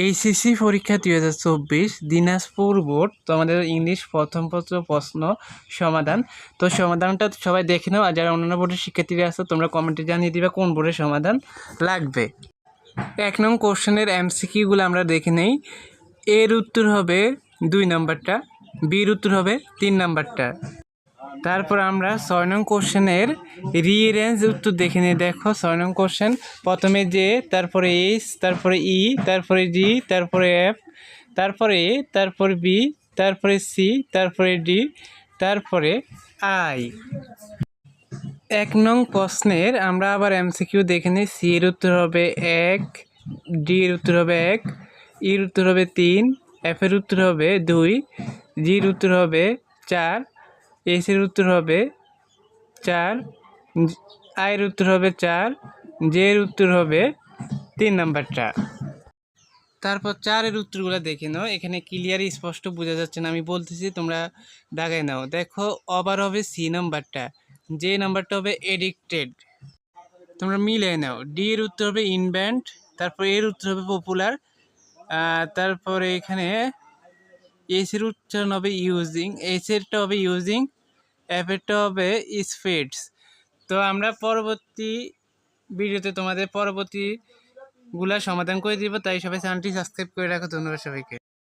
HSC পরীক্ষা দুই হাজার চব্বিশ, দিনাজপুর বোর্ড তোমাদের ইংলিশ প্রথম পত্র প্রশ্ন সমাধান। তো সমাধানটা সবাই দেখে নাও, আর যারা অন্যান্য বোর্ডের শিক্ষার্থীরা আছে, তোমরা কমেন্টে জানিয়ে দিবে কোন বোর্ডের সমাধান লাগবে। এক নং কোশ্চেনের এমসিকিউগুলো আমরা দেখে নেই। এর উত্তর হবে দুই নাম্বারটা, বির উত্তর হবে তিন নাম্বারটা। তারপর আমরা ছয় নং কোশ্চেনের রিরেঞ্জ উত্তর দেখে নিই। দেখো, ছয় নং কোশ্চেন, প্রথমে জে তারপরে এইচ তারপরে ই তারপরে জি তারপরে এফ তারপরে এ তারপরে বি তারপরে সি তারপরে ডি তারপরে আই এক নং প্রশ্নের আমরা আবার এমসিকিউ দেখে নিই। সি এর উত্তর হবে এক ডি এর উত্তর হবে এক ইর উত্তর হবে তিন এফ এর উত্তর হবে দুই জির উত্তর হবে চার এস এর উত্তর হবে চার আয়ের উত্তর হবে চার জে এর উত্তর হবে তিন নাম্বারটা। তারপর চারের উত্তরগুলো দেখে নাও, এখানে ক্লিয়ারই স্পষ্ট বোঝা যাচ্ছে না, আমি বলতেছি তোমরা দাগাই নাও। দেখো, আবার হবে সি নাম্বারটা যে নাম্বারটা হবে এডিক্টেড তোমরা মিলে নাও ডি এর উত্তর হবে ইনভ্যান্ট তারপর এর উত্তর হবে পপুলার তারপরে এখানে এস এর উচ্চারণ হবে ইউজিং এস এরটা হবে ইউজিং এরটা হবে স্পিডস তো আমরা পরবর্তী ভিডিওতে তোমাদের পরবর্তীগুলা সমাধান করে দিব, তাই সবাই চ্যানেলটি সাবস্ক্রাইব করে রাখো। ধন্যবাদ সবাইকে।